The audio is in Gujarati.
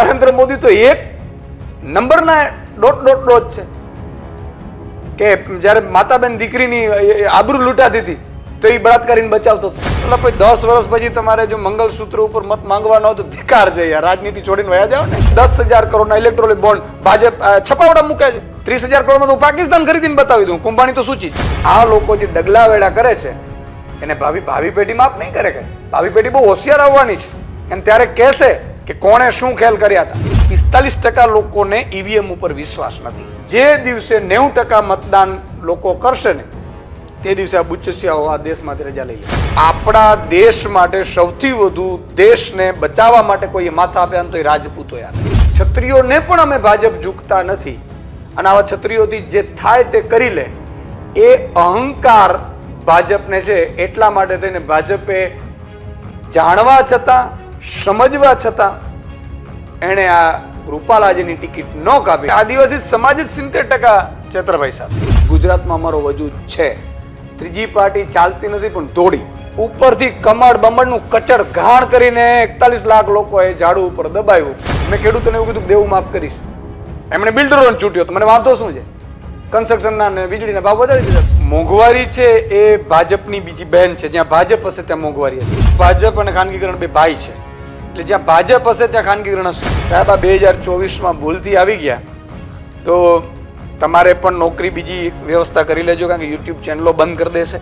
નરેન્દ્ર મોદી તો એક નંબરના ડોટ ડોટ ડોટ છે. કે જ્યારે માતાબેન દીકરીની આબરૂ લૂંટાતી હતી, તો એ બળાત્કારીને બચાવતો હતો. એટલે પછી દસ વર્ષ પછી તમારે જો મંગલસૂત્ર ઉપર મત માંગવાનો હોય તો ધિકાર છે યાર. રાજનીતિ છોડીને વયા જાવ ને. દસ હજાર કરોડના ઇલેક્ટ્રોનિક બોન્ડ ભાજપ છપાવડા મૂકે છે. ત્રીસ હજાર કરોડમાં તો હું પાકિસ્તાન ખરીદીને બતાવી દઉં. કુંભાણી તો ચીજ આ લોકો જે ડગલા વેડા કરે છે, એને ભાવિ ભાવિ પેઢી માફ નહીં કરે કે ભાવિ પેઢી બહુ હોશિયાર આવવાની છે. અને ત્યારે કહેશે કે કોણે શું ખેલ કર્યા હતા? પિસ્તાલીસ ટકા લોકોને ઈવીએમ ઉપર વિશ્વાસ નથી. જે દિવસે નેવું ટકા મતદાન લોકો કરશે ને, તે દિવસે આ બુચ્ચસિયાઓ આ દેશમાંથી રજા લઈ લે. આપણા દેશ માટે સૌથી વધુ દેશને બચાવવા માટે કોઈએ માથા આપ્યા તો એ રાજપૂતો યાર. છત્રીઓને પણ અમે ભાજપ ઝૂકતા નથી. અને આવા છત્રીઓથી જે થાય તે કરી લે. એ અહંકાર ભાજપને છે એટલા માટે થઈને ભાજપે જાણવા છતાં સમજવા છતાં એણે આ રૂપાલાજીની ટિકિટ ન કાપી. આદિવાસી સમાજ જ સિત્તેર ટકા છેતરભાઈ સાહેબ ગુજરાતમાં અમારો વજૂદ છે. ત્રીજી પાર્ટી ચાલતી નથી પણ દોડી. ઉપરથી કમળ બમણનું કચડ ઘાણ કરીને એકતાલીસ લાખ લોકોએ ઝાડુ ઉપર દબાવ્યું. મેં ખેડૂતોને એવું કીધું દેવું માફ કરીશ. એમણે બિલ્ડરોને ચૂંટ્યો તો મને વાંધો શું છે? કન્સ્ટ્રક્શનના ને વીજળીના ભાવ વધારી દીધા. મોંઘવારી છે એ ભાજપની બીજી બહેન છે. જ્યાં ભાજપ હશે ત્યાં મોંઘવારી હશે. ભાજપ અને ખાનગીકરણ બે ભાઈ છે. એટલે જ્યાં ભાજપ હશે ત્યાં ખાનગીકરણ હશે. સાહેબ, આ બે હજાર ચોવીસમાં ભૂલથી આવી ગયા. તો તમારે પણ નોકરી બીજી વ્યવસ્થા કરી લેજો, કારણ કે યુટ્યુબ ચેનલો બંધ કરી દેશે.